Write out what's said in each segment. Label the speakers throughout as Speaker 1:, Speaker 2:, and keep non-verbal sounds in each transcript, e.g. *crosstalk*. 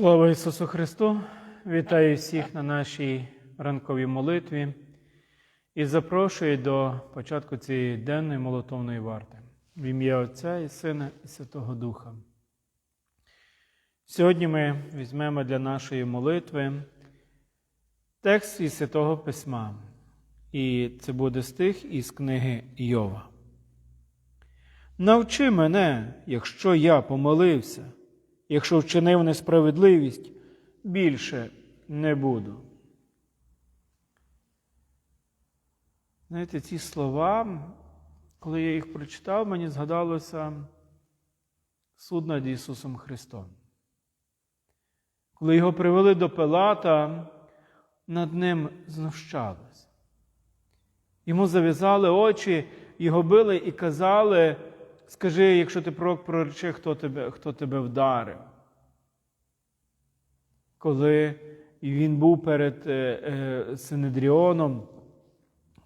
Speaker 1: Слава Ісусу Христу! Вітаю всіх на нашій ранковій молитві і запрошую до початку цієї денної молитовної варти в ім'я Отця і Сина і Святого Духа. Сьогодні ми візьмемо для нашої молитви текст із Святого Письма, і це буде стих із книги Йова. Навчи мене, якщо я помолився, якщо вчинив несправедливість, більше не буду. Знаєте, ці слова, коли я їх прочитав, мені згадалося суд над Ісусом Христом. Коли його привели до Пилата, над ним знущались. Йому зав'язали очі, його били і казали, скажи, якщо ти пророк прорече, хто тебе, хто тебе вдарив. Коли він був перед е, е, Синедріоном,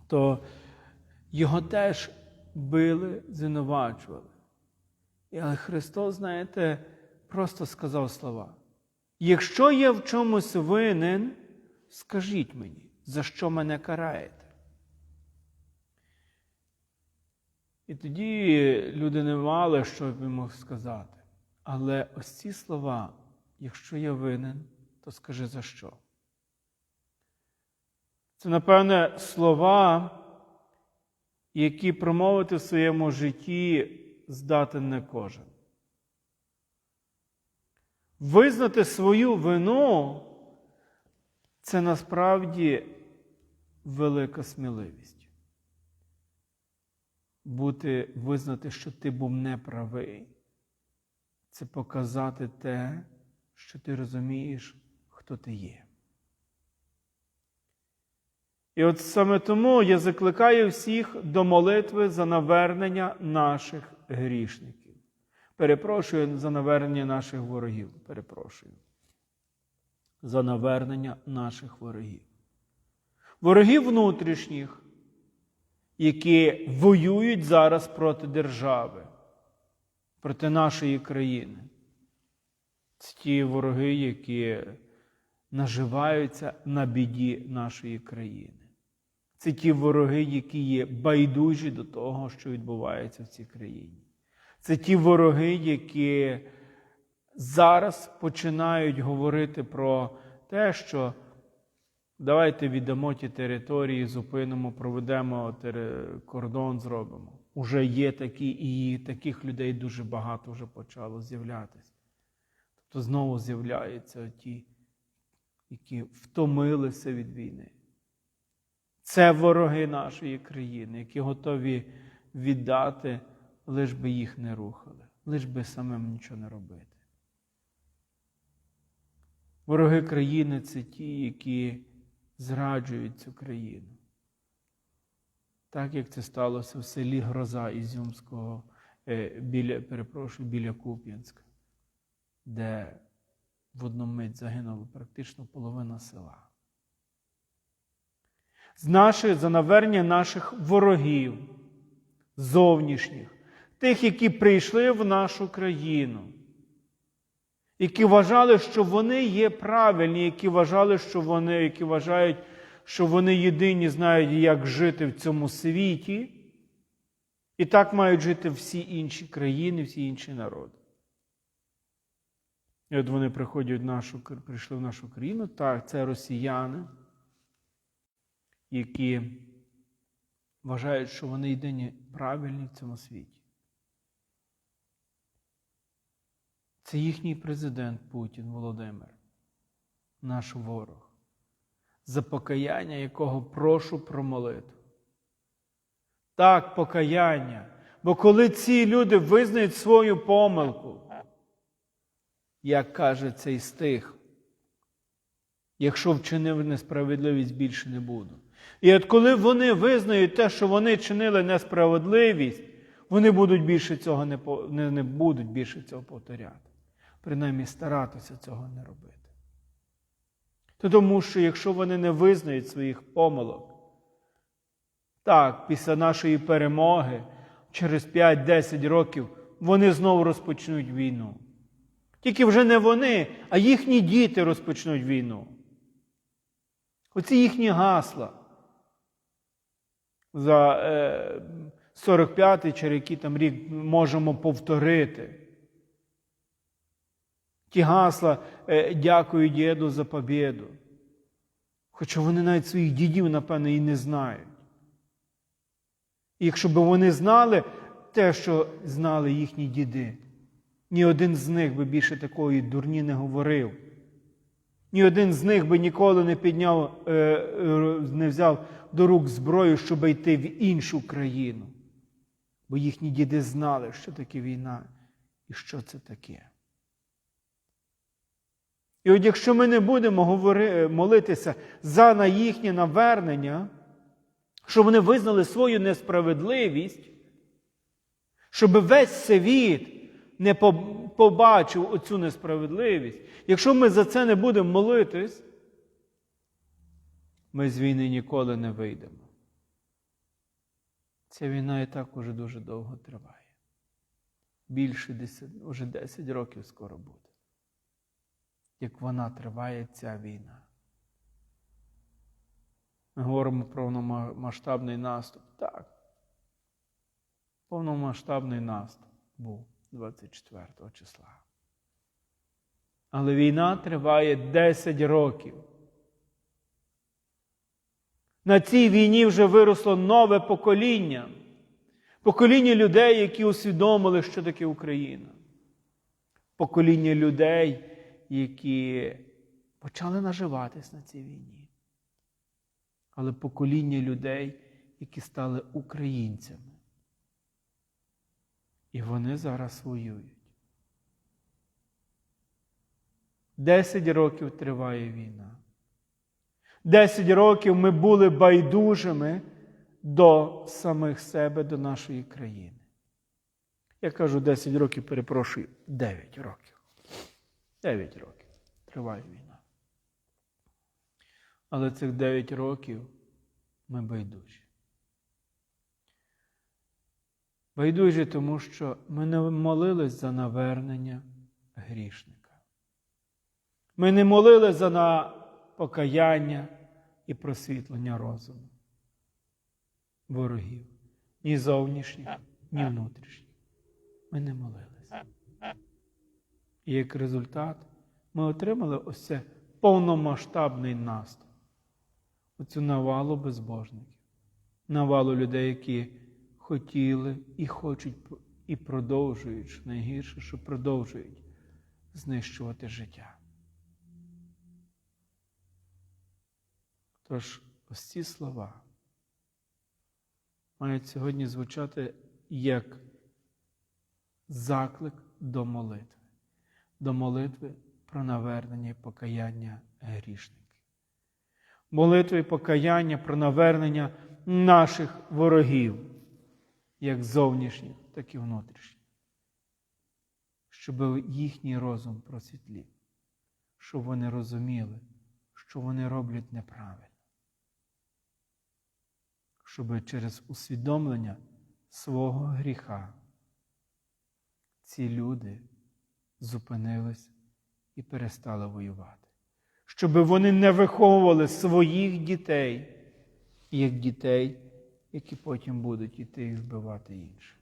Speaker 1: то його теж били, звинувачували. Але Христос, знаєте, просто сказав слова. Якщо я в чомусь винен, скажіть мені, за що мене караєте? І тоді люди не мали, що б йому сказати. Але ось ці слова, якщо я винен, то скажи за що? Це, напевне, слова, які промовити в своєму житті здатен не кожен. Визнати свою вину це насправді велика сміливість. Бути, визнати, що ти був неправий, це показати те, що ти розумієш, хто ти є. І от саме тому я закликаю всіх до молитви за навернення наших грішників. Перепрошую за навернення наших ворогів. Перепрошую. За навернення наших ворогів. Ворогів внутрішніх, які воюють зараз проти держави, проти нашої країни. Це ті вороги, які наживаються на біді нашої країни. Це ті вороги, які є байдужі до того, що відбувається в цій країні. Це ті вороги, які зараз починають говорити про те, що давайте віддамо ті території, зупинимо, проведемо кордон, зробимо. Уже є такі, і таких людей дуже багато вже почало з'являтися. Тобто знову з'являються ті, які втомилися від війни. Це вороги нашої країни, які готові віддати, лиш би їх не рухали, лиш би самим нічого не робити. Вороги країни це ті, які зраджують цю країну. Так як це сталося в селі Гроза Ізюмського, е, біля, перепрошую, біля Куп'янська, де в одну мить загинула практично половина села. З нашої, за навернення наших ворогів, зовнішніх, тих, які прийшли в нашу країну, які вважали, що вони є правильні, які вважали, що вони, які вважають, що вони єдині знають, як жити в цьому світі, і так мають жити всі інші країни, всі інші народи. І от вони приходять в нашу, прийшли в нашу країну, так, це росіяни, які вважають, що вони єдині правильні в цьому світі. Це їхній президент Путін Володимир, наш ворог, за покаяння якого прошу про молитву. Так, покаяння. Бо коли ці люди визнають свою помилку, як каже цей стих, якщо вчинив несправедливість, більше не буду. І от коли вони визнають те, що вони чинили несправедливість, вони будуть більше цього не, не, не будуть більше цього повторяти. Принаймні старатися цього не робити. То тому що якщо вони не визнають своїх помилок, так, після нашої перемоги, через 5-10 років, вони знову розпочнуть війну. Тільки вже не вони, а їхні діти розпочнуть війну. Оці їхні гасла. За е, 45-й чи який там рік можемо повторити. Ті гасла е, дякую діду за побіду. Хоча вони навіть своїх дідів, напевно, і не знають. І якщо б вони знали те, що знали їхні діди, ні один з них би більше такої дурні не говорив. Ні один з них би ніколи не підняв, е, е, не взяв до рук зброю, щоб йти в іншу країну. Бо їхні діди знали, що таке війна і що це таке. І от якщо ми не будемо говори, молитися за на їхнє навернення, щоб вони визнали свою несправедливість, щоб весь світ не побачив оцю несправедливість, якщо ми за це не будемо молитись, ми з війни ніколи не вийдемо. Ця війна і так уже дуже довго триває. Більше 10, уже 10 років скоро буде. Як вона триває ця війна. Ми говоримо про повномасштабний наступ. Так. Повномасштабний наступ був 24 числа. Але війна триває 10 років. На цій війні вже виросло нове покоління. Покоління людей, які усвідомили, що таке Україна. Покоління людей, які почали наживатись на цій війні. Але покоління людей, які стали українцями. І вони зараз воюють. Десять років триває війна. Десять років ми були байдужими до самих себе, до нашої країни. Я кажу 10 років, перепрошую, 9 років. 9 років триває війна. Але цих 9 років ми байдужі. Байдужі, тому що ми не молились за навернення грішника. Ми не молились за на покаяння і просвітлення розуму. Ворогів. Ні зовнішніх, ні внутрішніх. Ми не молилися. І як результат ми отримали ось це повномасштабний наступ. Оцю навалу безбожників, навалу людей, які хотіли і хочуть, і продовжують, найгірше, що продовжують знищувати життя. Тож ось ці слова мають сьогодні звучати як заклик до молитви, до молитви про навернення і покаяння грішників. Молитви і покаяння про навернення наших ворогів, як зовнішніх, так і внутрішніх, щоб їхній розум просвітлів, щоб вони розуміли, що вони роблять неправильно. Щоб через усвідомлення свого гріха ці люди зупинились і перестали воювати, щоб вони не виховували своїх дітей, як дітей, які потім будуть іти і вбивати інших.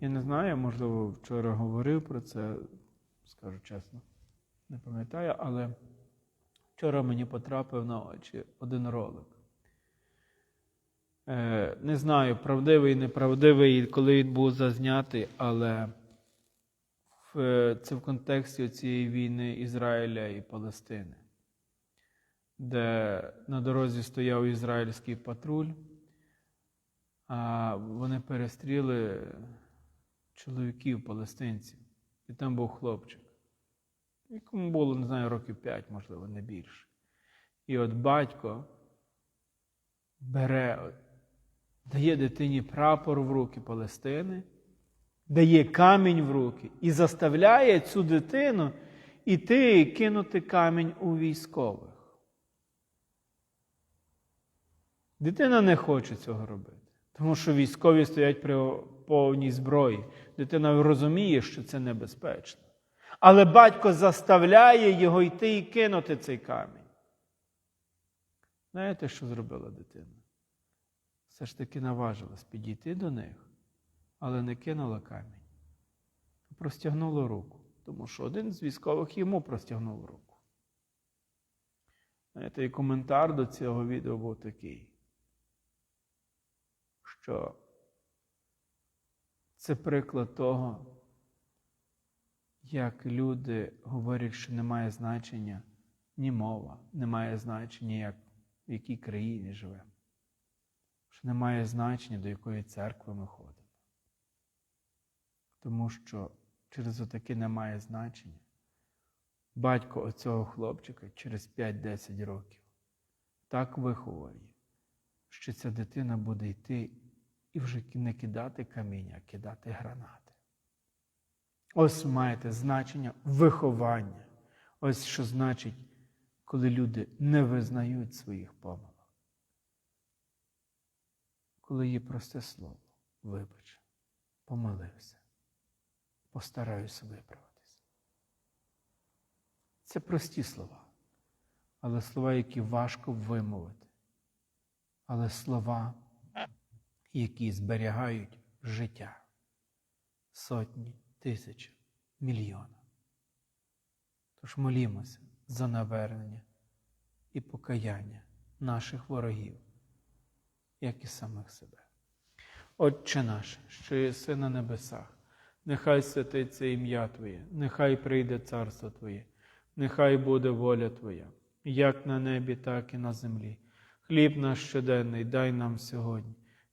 Speaker 1: Я не знаю, можливо, вчора говорив про це, скажу чесно, не пам'ятаю, але вчора мені потрапив на очі один ролик. Е, не знаю, правдивий, неправдивий, коли він був зазнятий, але це в контексті цієї війни Ізраїля і Палестини, де на дорозі стояв ізраїльський патруль, а вони перестріли чоловіків палестинців. І там був хлопчик, якому було, не знаю, років 5, можливо, не більше. І от батько бере дає дитині прапор в руки Палестини, дає камінь в руки і заставляє цю дитину іти кинути камінь у військових. Дитина не хоче цього робити, тому що військові стоять при повній зброї. дитина розуміє, що це небезпечно. Але батько заставляє його йти і кинути цей камінь. Знаєте, що зробила дитина? Все ж таки наважилась підійти до них, але не кинула камінь. Простягнула руку, тому що один з військових йому простягнув руку. Знаєте, і коментар до цього відео був такий, що це приклад того, як люди говорять, що немає значення ні мова, немає значення, як, в якій країні живемо, що немає значення, до якої церкви ми ходимо. Тому що через отаке немає значення. Батько оцього хлопчика через 5-10 років так виховує, що ця дитина буде йти і вже не кидати каміння, а кидати гранати. Ось маєте значення виховання. Ось що значить, коли люди не визнають своїх помилок. Коли є просте слово, вибач, помилився, постараюся виправитися. Це прості слова, але слова, які важко вимовити, але слова, які зберігають життя сотні тисяч, мільйона. Тож молімося за навернення і покаяння наших ворогів, як і самих себе. Отче наш, що єси на небесах, нехай святиться ім'я Твоє, нехай прийде царство Твоє, нехай буде воля Твоя, як на небі, так і на землі. Хліб наш щоденний дай нам сьогодні,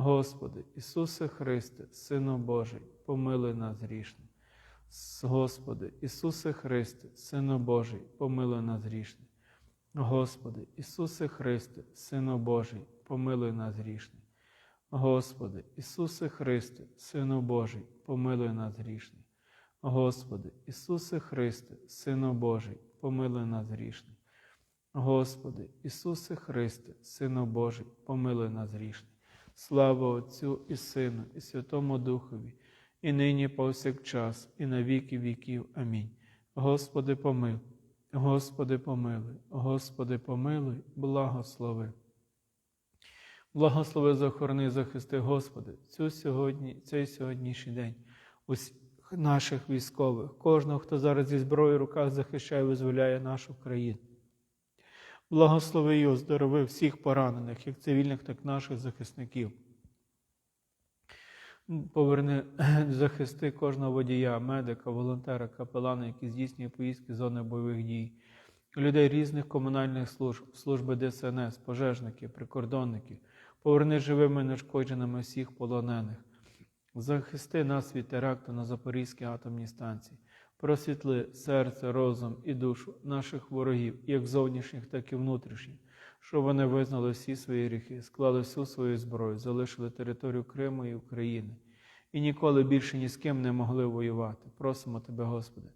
Speaker 1: Господи, Ісусе Христе, Сину Божий, помилуй нас грішний. Господи, Ісусе Христе, Сину Божий, помилуй нас грішний. Господи, Ісусе Христе, Сину Божий, помилуй нас грішний. Господи, Ісусе Христе, Сину Божий, помилуй нас грішний. Господи, Ісусе Христе, Сину Божий, помилуй нас грішний. Господи, Ісусе Христе, Сину Божий, помилуй нас грішний. Слава Отцю і Сину, і Святому Духові, і нині повсякчас, і на віки віків. Амінь. Господи, помилуй, Господи, помилуй, Господи, помилуй, благослови. Благослови захорони, захисти, Господи, цю сьогодні, цей сьогоднішній день усіх наших військових, кожного, хто зараз зі зброєю в руках захищає, визволяє нашу країну. Благослови і оздорови всіх поранених, як цивільних, так і наших захисників. Поверни, *clears throat* захисти кожного водія, медика, волонтера, капелана, які здійснює поїздки зони бойових дій, людей різних комунальних служб, служби ДСНС, пожежників, прикордонників, поверни живими нешкодженими всіх полонених. Захисти нас від теракту на Запорізькій атомній станції, просвітли серце, розум і душу наших ворогів, як зовнішніх, так і внутрішніх, щоб вони визнали всі свої гріхи, склали всю свою зброю, залишили територію Криму і України і ніколи більше ні з ким не могли воювати. Просимо Тебе, Господи,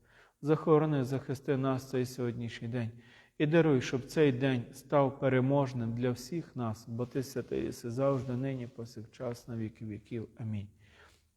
Speaker 1: захорони, захисти нас цей сьогоднішній день і даруй, щоб цей день став переможним для всіх нас, бо Ти святий єси завжди, нині, повсякчас, на віки віків. Амінь.